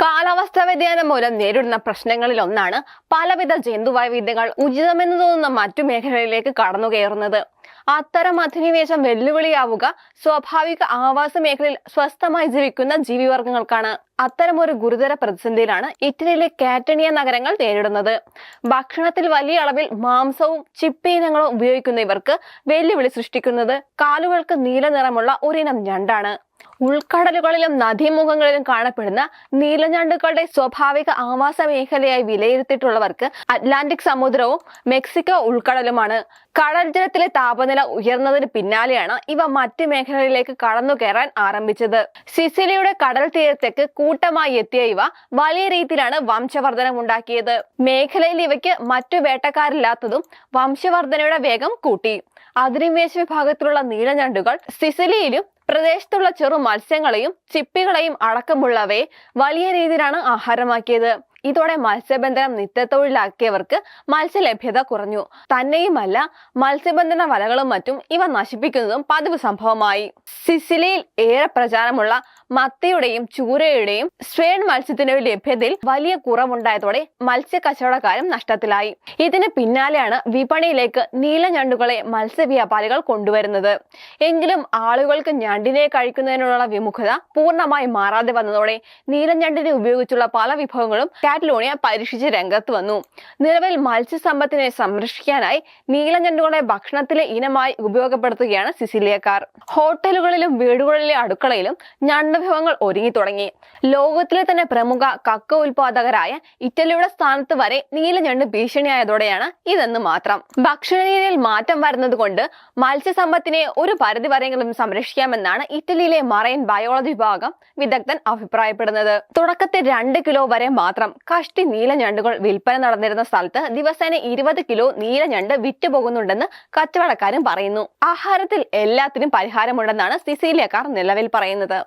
കാലാവസ്ഥാ വ്യതിയാനം മൂലം നേരിടുന്ന പ്രശ്നങ്ങളിൽ ഒന്നാണ് പലവിധ ജന്തുവൈവിധ്യങ്ങൾ ഉചിതമെന്ന് തോന്നുന്ന മറ്റു മേഖലകളിലേക്ക് കടന്നുകയറുന്നത് അത്തരം അധിനിവേശം വെല്ലുവിളിയാവുക സ്വാഭാവിക ആവാസ മേഖലയിൽ സ്വസ്ഥമായി ജീവിക്കുന്ന ജീവിവർഗങ്ങൾക്കാണ്. അത്തരം ഒരു ഗുരുതര പ്രതിസന്ധിയിലാണ് ഇറ്റലിയിലെ കാറ്റണിയ നഗരങ്ങൾ നേരിടുന്നത്. ഭക്ഷണത്തിൽ വലിയ അളവിൽ മാംസവും ചിപ്പി ഇനങ്ങളും ഉപയോഗിക്കുന്ന ഇവർക്ക് വെല്ലുവിളി സൃഷ്ടിക്കുന്നത് കാലുകൾക്ക് നീല നിറമുള്ള ഒരിനം ഞണ്ടാണ് ഉൾക്കടലുകളിലും നദീമുഖങ്ങളിലും കാണപ്പെടുന്ന നീലഞ്ഞണ്ടുകളുടെ സ്വാഭാവിക ആവാസ മേഖലയായി വിലയിരുത്തിയിട്ടുള്ളവർക്ക് അറ്റ്ലാന്റിക് സമുദ്രവും മെക്സിക്കോ ഉൾക്കടലുമാണ്. കടൽ ജലത്തിലെ താപനില ഉയർന്നതിന് പിന്നാലെയാണ് ഇവ മറ്റ് മേഖലകളിലേക്ക് കടന്നു കയറാൻ ആരംഭിച്ചത്. സിസിലിയുടെ കടൽ തീരത്തേക്ക് കൂട്ടമായി എത്തിയ ഇവ വലിയ രീതിയിലാണ് വംശവർധനം ഉണ്ടാക്കിയത്. മേഖലയിൽ ഇവയ്ക്ക് മറ്റു വേട്ടക്കാരില്ലാത്തതും വംശവർധനയുടെ വേഗം കൂട്ടി. അധിനിവേശ വിഭാഗത്തിലുള്ള നീലഞ്ഞണ്ടുകൾ സിസിലിയിലും പ്രദേശത്തുള്ള ചെറു മത്സ്യങ്ങളെയും ചിപ്പികളെയും അടക്കമുള്ളവയെ വലിയ രീതിയിലാണ് ആഹാരമാക്കിയത്. ഇതോടെ മത്സ്യബന്ധനം നിത്യത്തൊഴിലാക്കിയവർക്ക് മത്സ്യലഭ്യത കുറഞ്ഞു. തന്നെയുമല്ല മത്സ്യബന്ധന വലകളും മറ്റും ഇവ നശിപ്പിക്കുന്നതും പതിവ് സംഭവമായി. സിസിലിയിൽ ഏറെ പ്രചാരമുള്ള മത്തയുടെയും ചൂരയുടെയും സ്വേൺ മത്സ്യത്തിന്റെ ലഭ്യതയിൽ വലിയ കുറവുണ്ടായതോടെ മത്സ്യ കച്ചവടക്കാരും നഷ്ടത്തിലായി. ഇതിന് പിന്നാലെയാണ് വിപണിയിലേക്ക് നീല നീലഞണ്ടുകളെ മത്സ്യവ്യാപാരികൾ കൊണ്ടുവരുന്നത്. എങ്കിലും ആളുകൾക്ക് ഞണ്ടിനെ കഴിക്കുന്നതിനുള്ള വിമുഖത പൂർണമായി മാറാതെ വന്നതോടെ നീലഞ്ഞണ്ടിനെ ഉപയോഗിച്ചുള്ള പല വിഭവങ്ങളും കാറ്റലോണിയ പരീക്ഷിച്ച് രംഗത്ത് വന്നു. നിലവിൽ മത്സ്യസമ്പത്തിനെ സംരക്ഷിക്കാനായി നീലഞ്ഞണ്ടുകളെ ഭക്ഷണത്തിലെ ഇനമായി ഉപയോഗപ്പെടുത്തുകയാണ് സിസിലിയക്കാർ. ഹോട്ടലുകളിലും വീടുകളിലെ അടുക്കളയിലും ഞണ്ടുവിഭവങ്ങൾ ഒരുങ്ങി തുടങ്ങി ലോകത്തിലെ തന്നെ പ്രമുഖ കക്ക ഉൽപാദകരായ ഇറ്റലിയുടെ സ്ഥാനത്ത് വരെ നീലഞ്ഞണ്ട് ഭീഷണിയായതോടെയാണ് ഇതെന്ന് മാത്രം. ഭക്ഷണരീതിയിൽ മാറ്റം വരുന്നത് കൊണ്ട് മത്സ്യസമ്പത്തിനെ ഒരു പരിധി വരെയെങ്കിലും സംരക്ഷിക്കാമെന്നാണ് ഇറ്റലിയിലെ മറൈൻ ബയോളജി വിഭാഗം വിദഗ്ധൻ അഭിപ്രായപ്പെടുന്നത്. തുടക്കത്തിൽ രണ്ട് കിലോ വരെ മാത്രം കഷ്ടി നീലഞ്ഞണ്ടുകൾ വിൽപ്പന നടന്നിരുന്ന സ്ഥലത്ത് ദിവസേന ഇരുപത് കിലോ നീലഞ്ഞണ്ട് വിറ്റുപോകുന്നുണ്ടെന്ന് കച്ചവടക്കാരും പറയുന്നു. ആഹാരത്തിൽ എല്ലാത്തിനും പരിഹാരമുണ്ടെന്നാണ് സിസീലിയക്കാർ നിലവിൽ പറയുന്നത്.